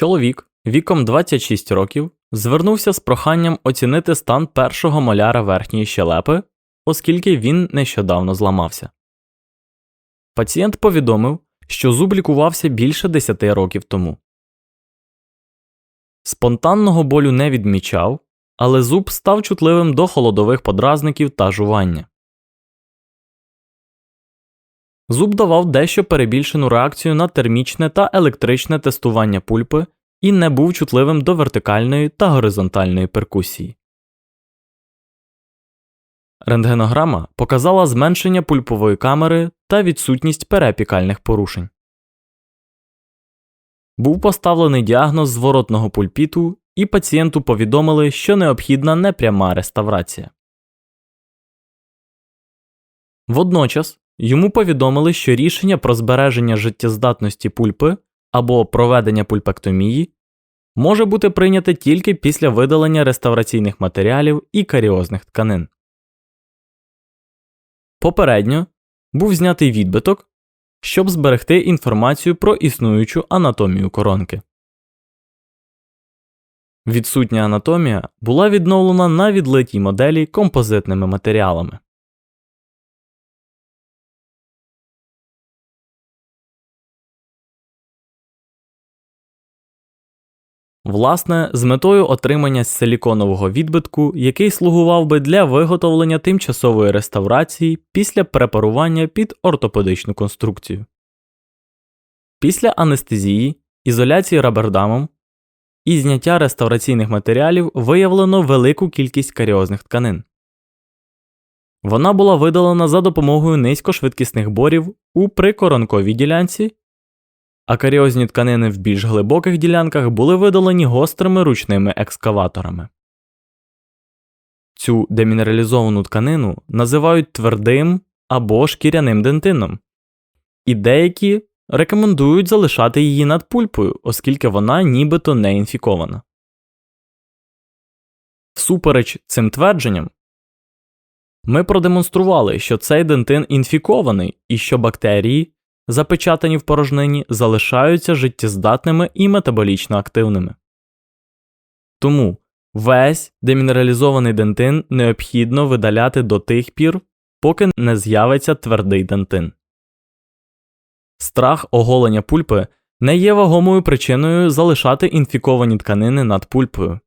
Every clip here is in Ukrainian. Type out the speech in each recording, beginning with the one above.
Чоловік віком 26 років звернувся з проханням оцінити стан першого моляра верхньої щелепи, оскільки він нещодавно зламався. Пацієнт повідомив, що зуб лікувався більше 10 років тому. Спонтанного болю не відмічав, але зуб став чутливим до холодових подразників та жування. Зуб давав дещо перебільшену реакцію на термічне та електричне тестування пульпи і не був чутливим до вертикальної та горизонтальної перкусії. Рентгенограма показала зменшення пульпової камери та відсутність переапікальних порушень. Був поставлений діагноз зворотного пульпіту, і пацієнту повідомили, що необхідна непряма реставрація. Водночас йому повідомили, що рішення про збереження життєздатності пульпи або проведення пульпектомії може бути прийняте тільки після видалення реставраційних матеріалів і каріозних тканин. Попередньо був знятий відбиток, щоб зберегти інформацію про існуючу анатомію коронки. Відсутня анатомія була відновлена на відлитій моделі композитними матеріалами. Власне, з метою отримання силіконового відбитку, який слугував би для виготовлення тимчасової реставрації після препарування під ортопедичну конструкцію. Після анестезії, ізоляції рабердамом і зняття реставраційних матеріалів виявлено велику кількість каріозних тканин. Вона була видалена за допомогою низькошвидкісних борів у прикоронковій ділянці а каріозні тканини в більш глибоких ділянках були видалені гострими ручними екскаваторами. Цю демінералізовану тканину називають твердим або шкіряним дентином, і деякі рекомендують залишати її над пульпою, оскільки вона нібито не інфікована. Всупереч цим твердженням, ми продемонстрували, що цей дентин інфікований і що бактерії, запечатані в порожнині, залишаються життєздатними і метаболічно активними. Тому весь демінералізований дентин необхідно видаляти до тих пір, поки не з'явиться твердий дентин. Страх оголення пульпи не є вагомою причиною залишати інфіковані тканини над пульпою.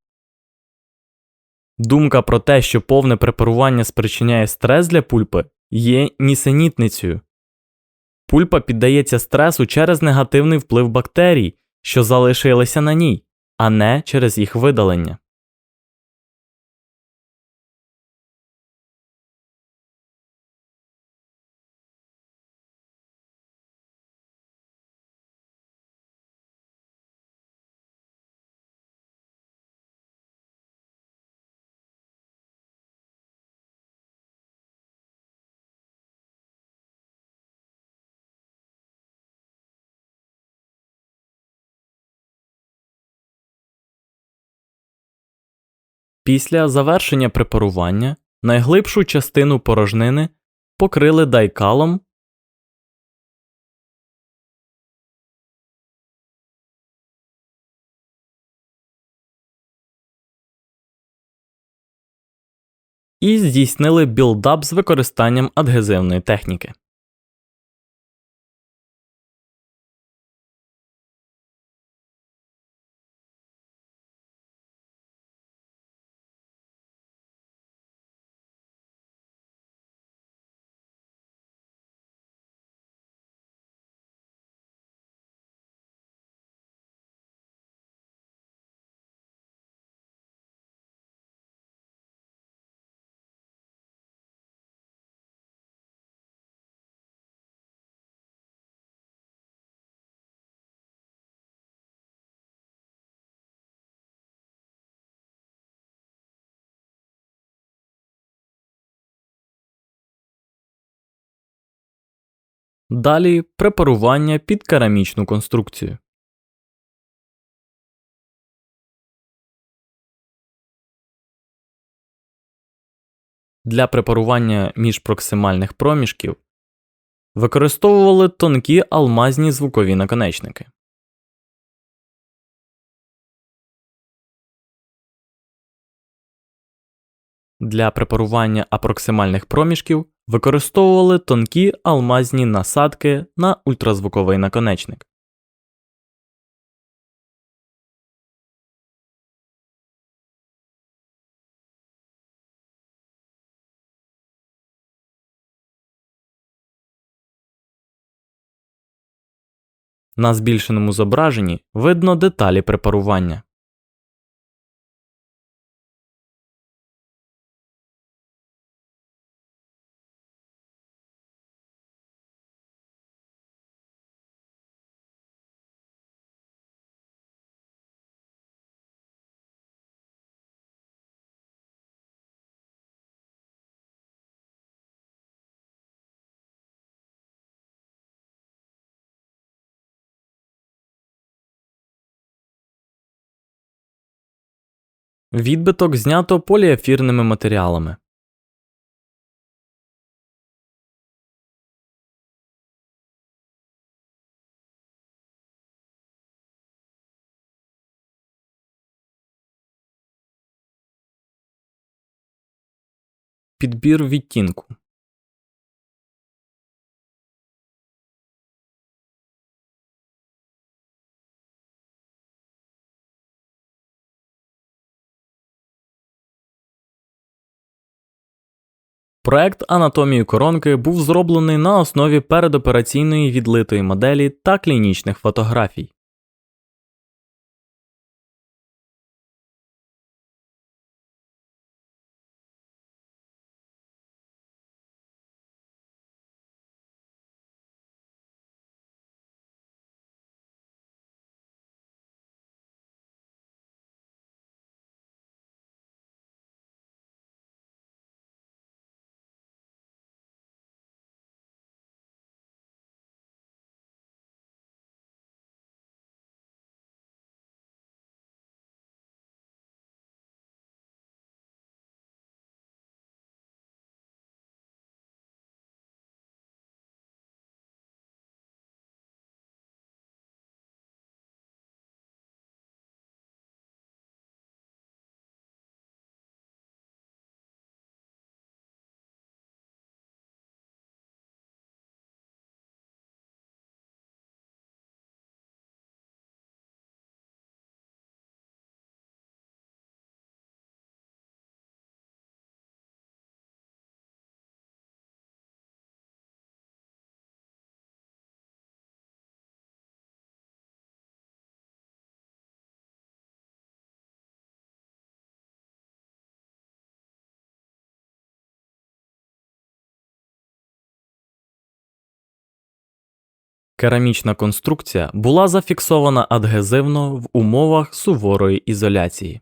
Думка про те, що повне препарування спричиняє стрес для пульпи, є нісенітницею. Пульпа піддається стресу через негативний вплив бактерій, що залишилися на ній, а не через їх видалення. Після завершення препарування найглибшу частину порожнини покрили дайкалом і здійснили білдап з використанням адгезивної техніки. Далі препарування під керамічну конструкцію. Для препарування міжпроксимальних проміжків використовували тонкі алмазні звукові наконечники. Для препарування апроксимальних проміжків використовували тонкі алмазні насадки на ультразвуковий наконечник. На збільшеному зображенні видно деталі препарування. Відбиток знято поліефірними матеріалами. Підбір відтінку. Проект анатомії коронки був зроблений на основі передопераційної відлитої моделі та клінічних фотографій. Керамічна конструкція була зафіксована адгезивно в умовах суворої ізоляції.